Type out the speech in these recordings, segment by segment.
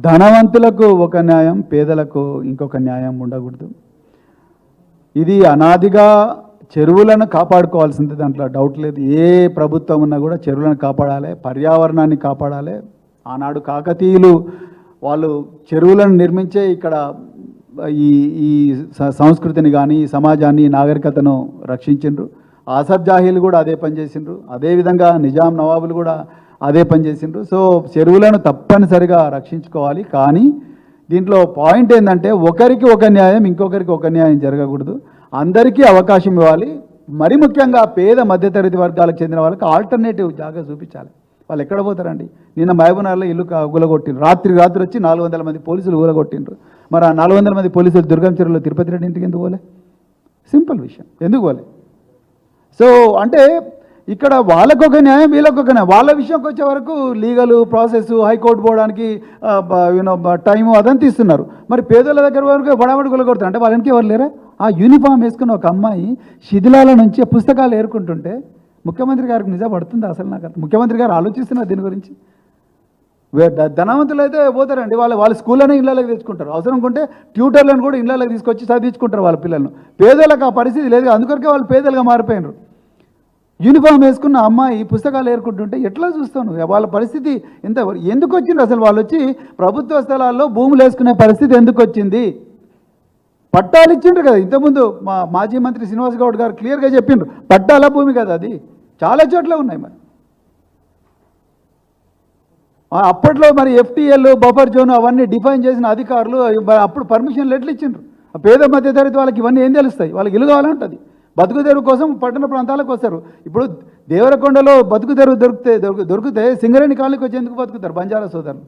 ధనవంతులకు ఒక న్యాయం పేదలకు ఇంకొక న్యాయం ఉండకూడదు. ఇది అనాదిగా చెరువులను కాపాడుకోవాల్సింది దాంట్లో డౌట్ లేదు. ఏ ప్రభుత్వం ఉన్నా కూడా చెరువులను కాపాడాలి పర్యావరణాన్ని కాపాడాలి. ఆనాడు కాకతీయులు వాళ్ళు చెరువులను నిర్మించే ఇక్కడ ఈ ఈ సంస్కృతిని కానీ ఈ సమాజాన్ని నాగరికతను రక్షించిండ్రు. ఆసఫ్ జాహీలు కూడా అదే పని చేసిండ్రు. అదేవిధంగా నిజాం నవాబులు కూడా అదే పని చేసిండ్రు. సో చెరువులను తప్పనిసరిగా రక్షించుకోవాలి. కానీ దీంట్లో పాయింట్ ఏంటంటే ఒకరికి ఒక న్యాయం ఇంకొకరికి ఒక న్యాయం జరగకూడదు. అందరికీ అవకాశం ఇవ్వాలి. మరి ముఖ్యంగా పేద మధ్యతరగతి వర్గాలకు చెందిన వాళ్ళకి ఆల్టర్నేటివ్ జాగా చూపించాలి. వాళ్ళు ఎక్కడ పోతారండి? నిన్న మహబూబ్నగర్లో ఇల్లు గులగొట్టిండ్రు. రాత్రి రాత్రి వచ్చి నాలుగు వందల మంది పోలీసులు గులగొట్టిండ్రు మరి ఆ నాలుగు వందల మంది పోలీసులు దుర్గం చెరువులో తిరుపతి రెడ్డి ఇంటికి ఎందుకు పోలే? సింపుల్ విషయం. ఎందుకు పోలే? సో అంటే ఇక్కడ వాళ్ళకొక న్యాయం వీళ్ళకొక న్యాయం. వాళ్ళ విషయంకి వచ్చే వరకు లీగల్ ప్రాసెస్ హైకోర్టు పోవడానికి యూనో టైము అదంతా ఇస్తున్నారు. మరి పేదల దగ్గర వరకు బడాబడి కొలగొడతారు అంటే వాళ్ళకి ఎవరు లేరా? ఆ యూనిఫామ్ వేసుకున్న ఒక అమ్మాయి శిథిలాల నుంచి పుస్తకాలు ఏరుకుంటుంటే ముఖ్యమంత్రి గారికి నిజం పడుతుంది అసలు నాకు ముఖ్యమంత్రి గారు ఆలోచిస్తున్నారు దీని గురించి? ధనవంతులు అయితే పోతారండి. వాళ్ళు వాళ్ళ స్కూల్లోనే ఇళ్ళకి తెచ్చుకుంటారు అవసరం ఉంటే ట్యూటర్లను కూడా ఇళ్ళకి తీసుకొచ్చి చదివించుకుంటారు వాళ్ళ పిల్లలను. పేదలకు ఆ పరిస్థితి లేదు. అందుకొరకే వాళ్ళు పేదలుగా మారిపోయినారు. యూనిఫామ్ వేసుకున్న అమ్మాయి పుస్తకాలు ఏర్కొంటుంటే ఎట్లా చూస్తాను వాళ్ళ పరిస్థితి ఎంత? ఎందుకు వచ్చింది అసలు వాళ్ళు వచ్చి ప్రభుత్వ స్థలాల్లో భూములు వేసుకునే పరిస్థితి ఎందుకు వచ్చింది? పట్టాలు ఇచ్చిండ్రు కదా. ఇంతకుముందు మా మాజీ మంత్రి శ్రీనివాస్ గౌడ్ గారు క్లియర్గా చెప్పిండ్రు. పట్టాల భూమి కదా అది. చాలా చోట్ల ఉన్నాయి మరి. అప్పట్లో మరి ఎఫ్టీఎల్ బఫర్ జోన్ అవన్నీ డిఫైన్ చేసిన అధికారులు అప్పుడు పర్మిషన్ లెట్లు ఇచ్చిండ్రు? ఆ పేద మధ్య తరగతి వాళ్ళకి ఇవన్నీ ఏం తెలుస్తాయి? వాళ్ళకి ఇల్లు కావాలంటుంది. బతుకు తెరువు కోసం పట్టణ ప్రాంతాలకు వస్తారు. ఇప్పుడు దేవరకొండలో బతుకు తెరువు దొరికితే దొరికితే సింగరేణి కాలనీకి వచ్చి ఎందుకు బతుకుతారు బంజారా సోదరులు.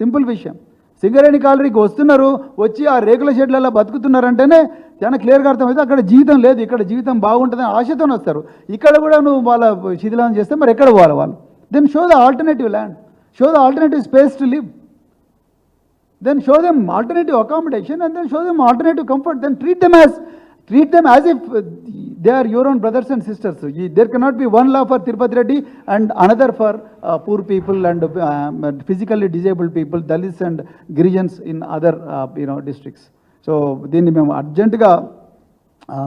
సింపుల్ విషయం. సింగరేణి కాలనీకి వస్తున్నారు వచ్చి ఆ రేకుల షెడ్లలో బతుకుతున్నారంటేనే చాలా క్లియర్గా అర్థమైతే అక్కడ జీవితం లేదు ఇక్కడ జీవితం బాగుంటుందని ఆశతో వస్తారు. ఇక్కడ కూడా నువ్వు వాళ్ళ శిథిలం చేస్తే మరి ఎక్కడ పోవాలి వాళ్ళు? Then show the alternative land show the alternative space to live then show them alternative accommodation and then show them alternative comfort then treat them as treat them as if they are your own brothers and sisters ఈ there cannot be one law for Tirupati Reddy and another for poor people and physically disabled people Dalits and Girijans in other you know districts so దీన్ని మేము అర్జెంటుగా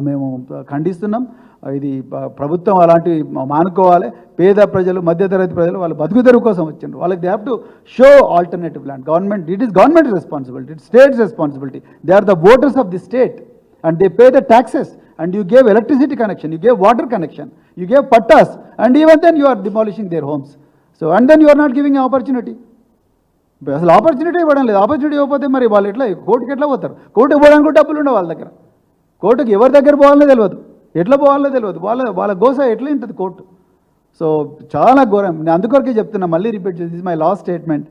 మేము ఖండిస్తున్నాం. ఇది ప్రభుత్వం అలాంటివి మానుకోవాలి. పేద ప్రజలు మధ్యతరగతి ప్రజలు వాళ్ళు బతుకుదరు కోసం వచ్చిండ్రు. వాళ్ళకి they have to show alternative land government it is government responsibility it state's responsibility they are the voters of the state and they pay the taxes and you gave electricity connection you gave water connection you gave pattas and even then you are demolishing their homes. So and then you are not giving an opportunity. అసలు opportunity ఇవ్వడం లేదు. Opportunity ఇవ్వకపోతే మరి వాళ్ళు ఎట్లా కోర్టుకి ఎట్లా పోతారు? కోర్టుకి పోవడానికి కూడా డబ్బులు ఉండవు వాళ్ళ దగ్గర. కోర్టుకి ఎవరి దగ్గర పోవాలనే తెలియదు. ఎట్లా పోవాలో తెలియదు. వాళ్ళ వాళ్ళ గోస ఎట్లా ఉంటుంది కోర్టు? సో చాలా ఘోరం. నేను అందుకొరకే చెప్తున్నా మళ్ళీ రిపీట్ చేసి మై లాస్ట్ స్టేట్మెంట్.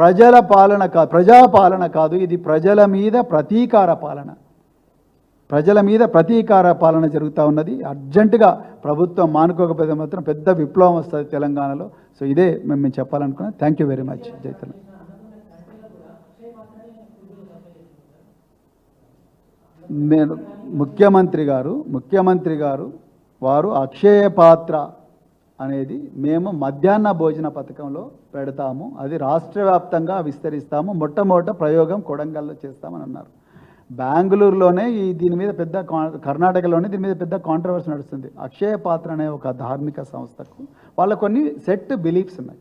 ప్రజల పాలన కాదు ప్రజాపాలన కాదు ఇది ప్రజల మీద ప్రతీకార పాలన. ప్రజల మీద ప్రతీకార పాలన జరుగుతూ ఉన్నది. అర్జెంటుగా ప్రభుత్వం మానుకోకపోతే మాత్రం పెద్ద విప్లవం వస్తుంది తెలంగాణలో. సో ఇదే మేము మేము చెప్పాలనుకున్నాం. థ్యాంక్ యూ వెరీ మచ్ జైతన్ నేను ముఖ్యమంత్రి గారు ముఖ్యమంత్రి గారు వారు అక్షయ పాత్ర అనేది మేము మధ్యాహ్న భోజన పథకంలో పెడతాము. అది రాష్ట్రవ్యాప్తంగా విస్తరిస్తాము. మొట్టమొదట ప్రయోగం కొడంగల్లో చేస్తామని అన్నారు. బెంగళూరులోనే ఈ దీని మీద పెద్ద కా- కర్ణాటకలోనే దీని మీద పెద్ద కాంట్రవర్సీ నడుస్తుంది. అక్షయ పాత్ర అనే ఒక ధార్మిక సంస్థకు వాళ్ళ కొన్ని సెట్ బిలీఫ్స్ ఉన్నాయి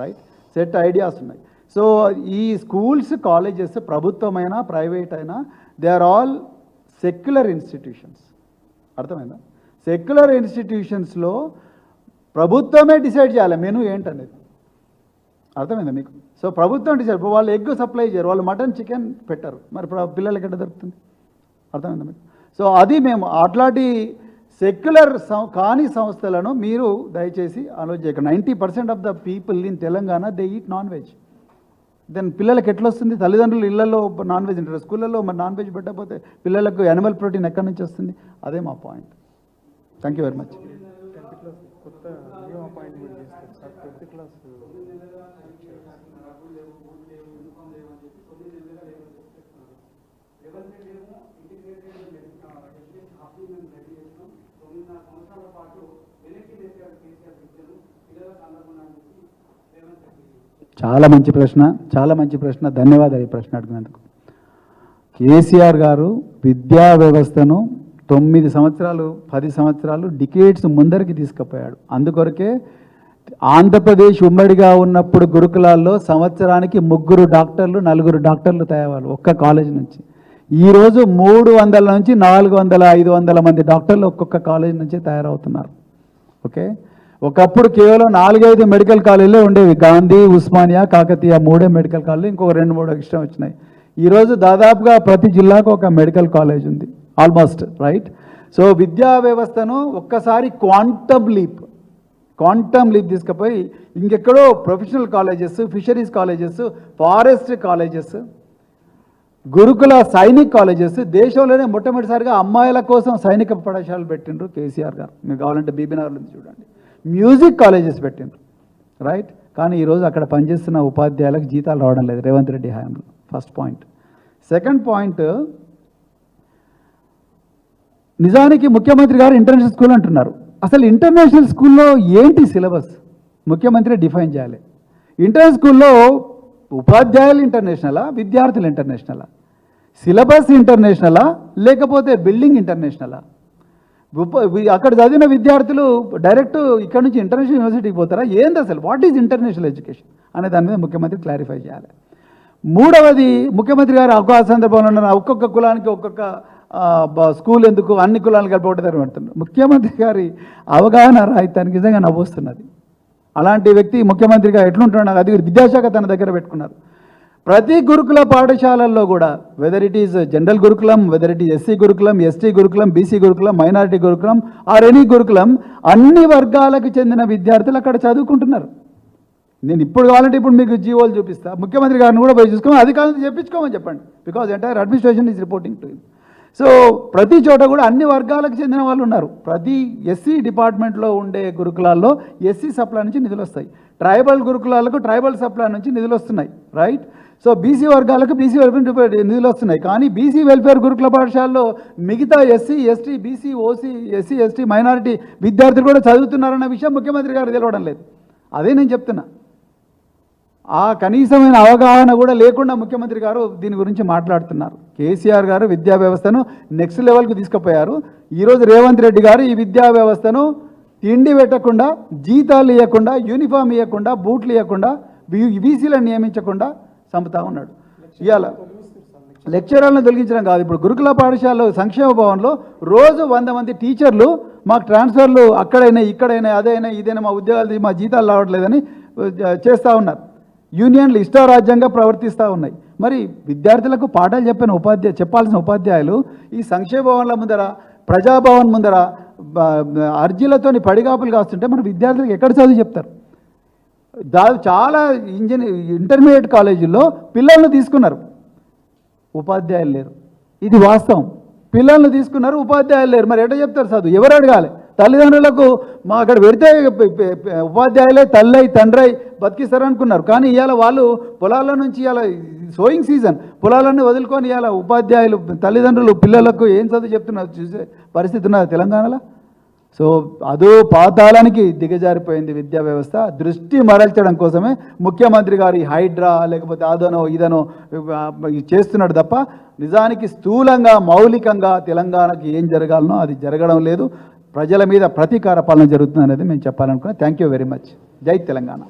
రైట్ సెట్ ఐడియాస్ ఉన్నాయి. సో ఈ స్కూల్స్ కాలేజెస్ ప్రభుత్వమైనా ప్రైవేట్ అయినా they are all secular institutions అర్థమైందా? సెక్యులర్ ఇన్స్టిట్యూషన్స్లో ప్రభుత్వమే డిసైడ్ చేయాలి. మెను ఏంటనేది? అర్థమైందా మీకు? సో ప్రభుత్వం అంటే ఇప్పుడు వాళ్ళు ఎగ్ సప్లై చేయరు. వాళ్ళు మటన్ చికెన్ పెట్టరు. మరి ప్ర- పిల్లలకి ఎక్కడ దొరుకుతుంది? అర్థమైందా మీకు? సో అది మేము అట్లాంటి సెక్యులర్ సం కాని సంస్థలను మీరు దయచేసి ఆలోచించక ninety percent of the people in Telangana they eat non veg then పిల్లలకి ఎట్లా వస్తుంది తల్లిదండ్రులు ఇళ్ళలో నాన్ వెజ్ ఉంటారు స్కూళ్ళల్లో మరి నాన్ వెజ్ పెట్టకపోతే పిల్లలకు యానిమల్ ప్రోటీన్ ఎక్కడి నుంచి వస్తుంది? అదే మా point. Thank you very much చాలా మంచి ప్రశ్న చాలా మంచి ప్రశ్న. ధన్యవాదాలు ఈ ప్రశ్న అడిగినందుకు. కేసీఆర్ గారు విద్యా వ్యవస్థను తొమ్మిది సంవత్సరాలు పది సంవత్సరాలు డికేట్స్ ముందరికి తీసుకుపోయాడు. అందుకొరకే ఆంధ్రప్రదేశ్ ఉమ్మడిగా ఉన్నప్పుడు గురుకులాల్లో సంవత్సరానికి ముగ్గురు డాక్టర్లు నలుగురు డాక్టర్లు తయారు ఒక్క కాలేజ్ నుంచి. ఈరోజు మూడు వందల నుంచి నాలుగు వందల ఐదు వందల మంది డాక్టర్లు ఒక్కొక్క కాలేజ్ నుంచి తయారవుతున్నారు. ఓకే? ఒకప్పుడు కేవలం నాలుగైదు మెడికల్ కాలేజీలే ఉండేవి. గాంధీ ఉస్మానియా కాకతీయ మూడే మెడికల్ కాలేజీ ఇంకొక రెండు మూడు ఇష్టం వచ్చినాయి. ఈరోజు దాదాపుగా ప్రతి జిల్లాకు ఒక మెడికల్ కాలేజ్ ఉంది. ఆల్మోస్ట్ రైట్ సో విద్యా వ్యవస్థను ఒక్కసారి క్వాంటమ్ లీప్ క్వాంటమ్ లీప్ తీసుకుపోయి ఇంకెక్కడో professional colleges fisheries colleges forest colleges గురుకుల సైనిక్ కాలేజెస్ దేశంలోనే మొట్టమొదటిసారిగా అమ్మాయిల కోసం సైనిక పాఠశాలలు పెట్టిండ్రు కేసీఆర్ గారు. మీకు కావాలంటే బీబీనగర్ చూడండి. మ్యూజిక్ కాలేజెస్ పెట్టిండ్రు రైట్ కానీ ఈరోజు అక్కడ పనిచేస్తున్న ఉపాధ్యాయులకు జీతాలు రావడం లేదు రేవంత్ రెడ్డి హయాంలో. ఫస్ట్ పాయింట్ సెకండ్ పాయింట్ నిజానికి ముఖ్యమంత్రి గారు ఇంటర్నేషనల్ స్కూల్ అంటున్నారు. అసలు ఇంటర్నేషనల్ స్కూల్లో ఏంటి సిలబస్? ముఖ్యమంత్రి డిఫైన్ చేయాలి. ఇంటర్నేషనల్ స్కూల్లో ఉపాధ్యాయులు ఇంటర్నేషనలా విద్యార్థులు ఇంటర్నేషనలా? సిలబస్ ఇంటర్నేషనలా లేకపోతే బిల్డింగ్ ఇంటర్నేషనలా? అక్కడ చదివిన విద్యార్థులు డైరెక్ట్ ఇక్కడ నుంచి ఇంటర్నేషనల్ యూనివర్సిటీకి పోతారా? ఏంది అసలు? వాట్ ఈజ్ ఇంటర్నేషనల్ ఎడ్యుకేషన్ అనే దాని మీద ముఖ్యమంత్రి క్లారిఫై చేయాలి. మూడవది ముఖ్యమంత్రి గారు ఒక సందర్భంలో ఉన్న ఒక్కొక్క కులానికి ఒక్కొక్క స్కూల్ ఎందుకు? అన్ని కులాలు కలిపి పెడుతున్నారు. ముఖ్యమంత్రి గారి అవగాహన రాహిత్యానికి నిజంగా నవ్వుస్తున్నది. అలాంటి వ్యక్తి ముఖ్యమంత్రిగా ఎట్లుంటున్నాడు అది విద్యాశాఖ తన దగ్గర పెట్టుకున్నారు. ప్రతి గురుకుల పాఠశాలల్లో కూడా వెదర్ ఇట్ ఈస్ జనరల్ గురుకులం వెదర్ ఇట్ ఈస్ ఎస్సీ గురుకులం ఎస్టీ గురుకులం బీసీ గురుకులం మైనారిటీ గురుకులం ఆర్ ఎనీ గురుకులం అన్ని వర్గాలకు చెందిన విద్యార్థులు అక్కడ చదువుకుంటున్నారు. నేను ఇప్పుడు కావాలంటే ఇప్పుడు మీకు జీవోలు చూపిస్తా. ముఖ్యమంత్రి గారిని కూడా పోయి చూసుకోమని అధికారులను చెప్పించుకోమని చెప్పండి. Because entire administration is reporting to so ప్రతి చోట కూడా అన్ని వర్గాలకు చెందిన వాళ్ళు ఉన్నారు. ప్రతి ఎస్సీ డిపార్ట్మెంట్లో ఉండే గురుకులాల్లో ఎస్సీ సప్లై నుంచి నిధులు వస్తాయి. ట్రైబల్ గురుకులాలకు ట్రైబల్ సప్లై నుంచి నిధులు వస్తున్నాయి రైట్ సో బీసీ వర్గాలకు బీసీ వెల్ఫేర్ నిధులు వస్తున్నాయి. కానీ బీసీ వెల్ఫేర్ గురుకుల పాఠశాలలో మిగతా SC ST BC OC SC ST minority విద్యార్థులు కూడా చదువుతున్నారన్న విషయం ముఖ్యమంత్రి గారు తెలవడం లేదు. అదే నేను చెప్తున్నా. ఆ కనీసమైన అవగాహన కూడా లేకుండా ముఖ్యమంత్రి గారు దీని గురించి మాట్లాడుతున్నారు. కేసీఆర్ గారు విద్యా వ్యవస్థను నెక్స్ట్ లెవెల్కి తీసుకుపోయారు. ఈరోజు రేవంత్ రెడ్డి గారు ఈ విద్యా వ్యవస్థను తిండి పెట్టకుండా జీతాలు ఇవ్వకుండా యూనిఫామ్ ఇవ్వకుండా బూట్లు ఇవ్వకుండా బీసీలను నియమించకుండా చంపుతా ఉన్నాడు. ఇవాళ లెక్చరర్లను తొలగించడం కాదు. ఇప్పుడు గురుకుల పాఠశాలలో సంక్షేమ భవన్లో రోజు వంద మంది టీచర్లు మాకు ట్రాన్స్ఫర్లు అక్కడైనా ఇక్కడైనా అదైనా ఇదైనా మా ఉద్యోగాలు మా జీతాలు రావట్లేదని చేస్తూ ఉన్నారు. యూనియన్లు ఇష్టారాజ్యంగా ప్రవర్తిస్తూ ఉన్నాయి. మరి విద్యార్థులకు పాఠాలు చెప్పిన ఉపాధ్యాయ చెప్పాల్సిన ఉపాధ్యాయులు ఈ సంక్షేమ భవన్ల ముందర ప్రజాభవన్ ముందర అర్జీలతోని పడిగాపులు కాస్తుంటే మన విద్యార్థులకు ఎక్కడ చదువు చెప్తారు? దా చాలా ఇంజనీర్ ఇంటర్మీడియట్ కాలేజీల్లో పిల్లల్ని తీసుకున్నారు. ఉపాధ్యాయులు లేరు. ఇది వాస్తవం. పిల్లల్ని తీసుకున్నారు ఉపాధ్యాయులు లేరు. మరి ఎట్లా చెప్తారు చదువు? ఎవరు అడగాలి? తల్లిదండ్రులకు మా అక్కడ పెడితే ఉపాధ్యాయులే తల్లై తండ్రై బతికిస్తారనుకున్నారు. కానీ ఇవాళ వాళ్ళు పొలాల నుంచి ఇవాళ సోయింగ్ సీజన్. పొలాలన్నీ వదులుకొని ఇవాళ ఉపాధ్యాయులు తల్లిదండ్రులు పిల్లలకు ఏం చదువు చెప్తున్నారు చూసే పరిస్థితి ఉన్నది తెలంగాణలో? సో అదో పాతాళానికి దిగజారిపోయింది విద్యా వ్యవస్థ. దృష్టి మరల్చడం కోసమే ముఖ్యమంత్రి గారు ఈ హైడ్రా లేకపోతే అదనో ఇదనో ఇది చేస్తున్నాడు తప్ప నిజానికి స్థూలంగా మౌలికంగా తెలంగాణకి ఏం జరగాలనో అది జరగడం లేదు. ప్రజల మీద ప్రతీకార పాలన జరుగుతుంది అనేది మేము చెప్పాలనుకున్నాం. థ్యాంక్ యూ వెరీ మచ్ జై తెలంగాణ.